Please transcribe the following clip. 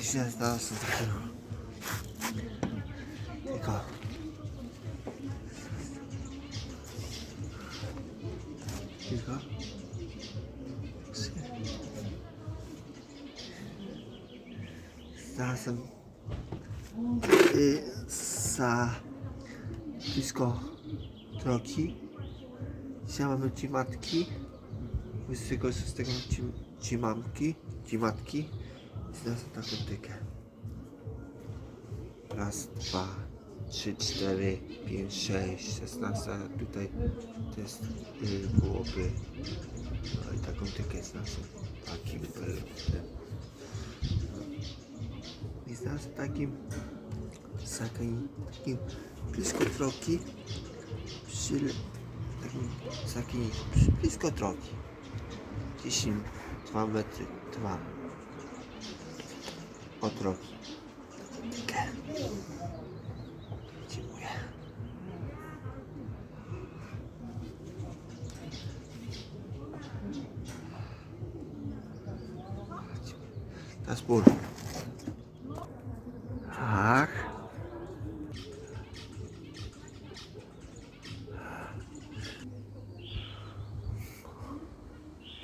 Źle znalazłem dopiero. Tylko... Tylko... Znalazłem... Y, za... blisko drogi. Dzisiaj mamy ci matki. 26 ci, ci mamki, ci matki. Znalazłem taką tykę. Raz, dwa, trzy, cztery, pięć, sześć, szesnaście. a Tutaj to jest y, byłoby. No taką tykę znalazłem. Takim tym. I znalazłem takim takim, takim blisko drogi. Przy, takim, takim blisko drogi. 10, 2 metry, 2 otro. Das Boot. Haag.